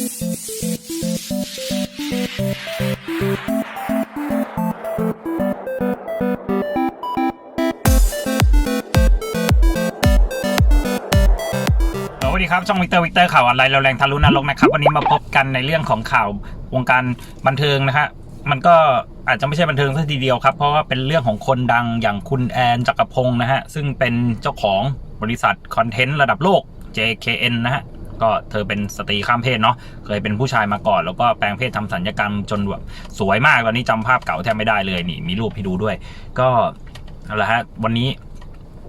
สวัสดีครับช่องวิกเตอร์วิกเตอร์ข่าวอะไรเราแรงทะลุนรกนะครับ วันนี้มาพบกันในเรื่องของข่าววงการบันเทิงนะฮะมันก็อาจจะไม่ใช่บันเทิงสัทีเดียวครับ เพราะว่าเป็นเรื่องของคนดังอย่างคุณแอนจักรพงศ์นะฮะ ซึ่งเป็นเจ้าของบริษัทคอนเทนต์ระดับโลก JKN นะฮะ ก็เธอเป็นสตรีข้ามเพศเนาะเคยเป็นผู้ชายมาก่อน แล้วก็แปลงเพศทำสัญญกรรมจนแบบสวยมากตอนนี้จำภาพเก่าแทบไม่ได้เลยนี่มีรูปให้ดูด้วย ก็นั่นแหละฮะวันนี้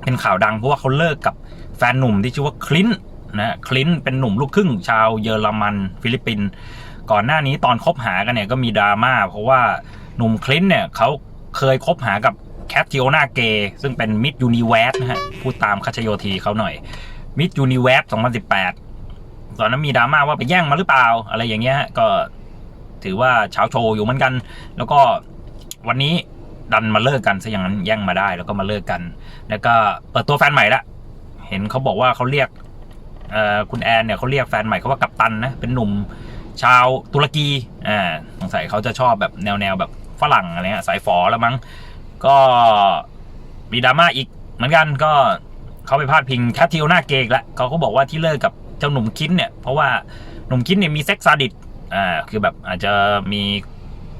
เป็นข่าวดังเพราะว่าเขาเลิกกับแฟนหนุ่มที่ชื่อว่าคลินต์นะคลินต์เป็นหนุ่มลูกครึ่ง ชาวเยอรมัน ฟิลิปปินส์ก่อนหน้านี้ตอนคบหากันเนี่ยก็มีดราม่าเพราะว่าหนุ่มคลินต์เนี่ยเขาเคยคบหากับแคทติโอนาเกซึ่งเป็นมิดยูนิเวสนะฮะพูดตามคัชโยทีเขาหน่อยมิดยูนิเวส2018 ตอนนั้นมีดราม่าว่าไปแย่งมาหรือเปล่า อะไรอย่างเงี้ยก็ถือว่าเช้าโชว์อยู่เหมือนกัน แล้วก็วันนี้ดันมาเลิกกันซะอย่างนั้นแย่งมาได้แล้วก็มาเลิกกัน แล้วก็เปิดตัวแฟนใหม่ละเห็นเขาบอกว่าเขาเรียกคุณแอนเนี่ยเขาเรียกแฟนใหม่เขาว่ากัปตันนะเป็นหนุ่มชาวตุรกีอ่าสงสัยเขาจะชอบแบบแนวแนวแบบฝรั่งอะไรเงี้ยสายฝอแล้วมั้งก็มีดราม่าอีกเหมือนกันก็เขาไปพาดพิงแคททิโอนาเกกแล้วเขาก็บอกว่าที่เลิกกับ เจ้าหนุ่มคินเนี่ย เพราะว่าหนุ่มคินเนี่ยมีเซ็กซ์ซาดิสอ่าคือแบบอาจจะมี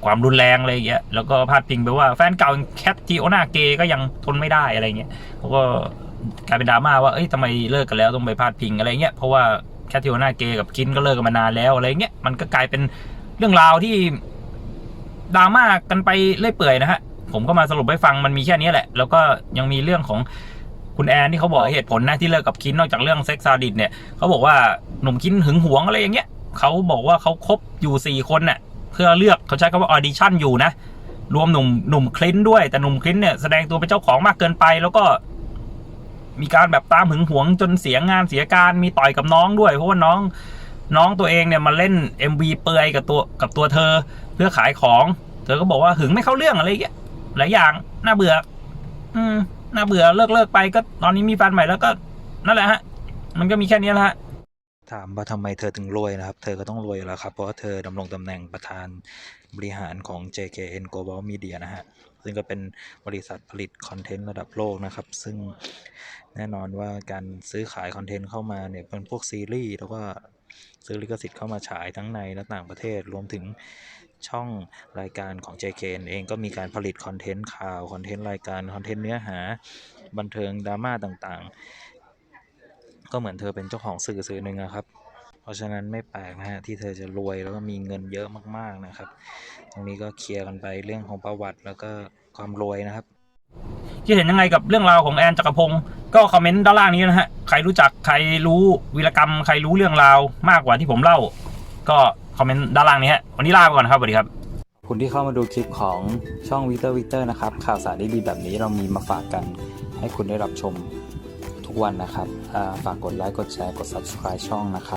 ความรุนแรงอะไรอย่างเงี้ยแล้วก็พาดพิงไปว่าแฟนเก่าแคททิโอนาเกก็ยังทนไม่ได้อะไรเงี้ยเขาก็กลายเป็นดราม่าว่าเอ้ยทำไมเลิกกันแล้วต้องไปพาดพิงอะไรเงี้ยเพราะว่าแคททิโอนาเกกับคินก็เลิกกันมานานแล้วอะไรเงี้ยมันก็กลายเป็นเรื่องราวที่ดราม่ากันไปเรื่อยเปื่อยนะฮะผมก็มาสรุปให้ฟังมันมีแค่นี้แหละ แล้วก็ยังมีเรื่องของ คุณแอนที่เขาบอกเหตุผลนะที่เลิกกับคินนอกจากเรื่องเซ็กซ์ซาดิสเนี่ยเขาบอกว่าหนุ่มคินหึงหวงอะไรอย่างเงี้ยเขาบอกว่าเขาคบอยู่สี่คนน่ะเพื่อเลือกเขาใช้คำว่าออดิชั่นอยู่นะ รวมหนุ่มหนุ่มคลินด้วยแต่หนุ่มคลินเนี่ยแสดงตัวเป็นเจ้าของมากเกินไป แล้วก็มีการแบบตามหึงหวงจนเสียงานเสียการมีต่อยกับน้องด้วย เพราะว่าน้องน้องตัวเองเนี่ยมาเล่น MV เปลือยกับตัวกับตัวเธอ เพื่อขายของ เธอก็บอกว่าหึงไม่เข้าเรื่องอะไรอย่างเงี้ยหลายอย่างน่าเบื่อ อืม น่าเบื่อเลิกเลิกไปก็ตอนนี้มีแฟนใหม่แล้วก็นั่นแหละฮะ มันก็มีแค่นี้แหละฮะถามว่าทำไมเธอถึงรวยนะครับ เธอก็ต้องรวยอยู่แล้วครับ เพราะว่าเธอดำรงตำแหน่งประธานบริหารของ JKN Global Media นะฮะ ซึ่งก็เป็นบริษัทผลิตคอนเทนต์ระดับโลกนะครับ ซึ่งแน่นอนว่าการซื้อขายคอนเทนต์เข้ามาเนี่ยเป็นพวกซีรีส์แล้วก็ซื้อลิขสิทธิ์เข้ามาฉายทั้งในและต่างประเทศ รวมถึง ช่องรายการของ JKN เองก็มีการผลิตคอนเทนต์ข่าวคอนเทนต์รายการคอนเทนต์เนื้อหาบันเทิงดราม่าต่างๆ ก็เหมือนเธอเป็นเจ้าของสื่อสื่อหนึ่งอะครับ เพราะฉะนั้นไม่แปลกนะฮะที่เธอจะรวยแล้วก็มีเงินเยอะมากๆนะครับ ตรงนี้ก็เคลียร์กันไปเรื่องของประวัติแล้วก็ความรวยนะครับคิดเห็นยังไงกับเรื่องราวของแอนจักรพงศ์ก็คอมเมนต์ด้านล่างนี้นะฮะ ใครรู้จักใครรู้วีรกรรม ใครรู้เรื่องราวมากกว่าที่ผมเล่า ก็ คอมเมนต์ด้านล่างนี้ฮะวันนี้ลาไปก่อนครับสวัสดีครับคุณที่เข้ามาดูคลิปของช่องวิเตอร์วิเตอร์นะครับ ข่าวสารดีๆแบบนี้เรามีมาฝากกันให้คุณได้รับชมทุกวันนะครับฝากกดไลค์กดแชร์กด subscribe ช่องนะครับ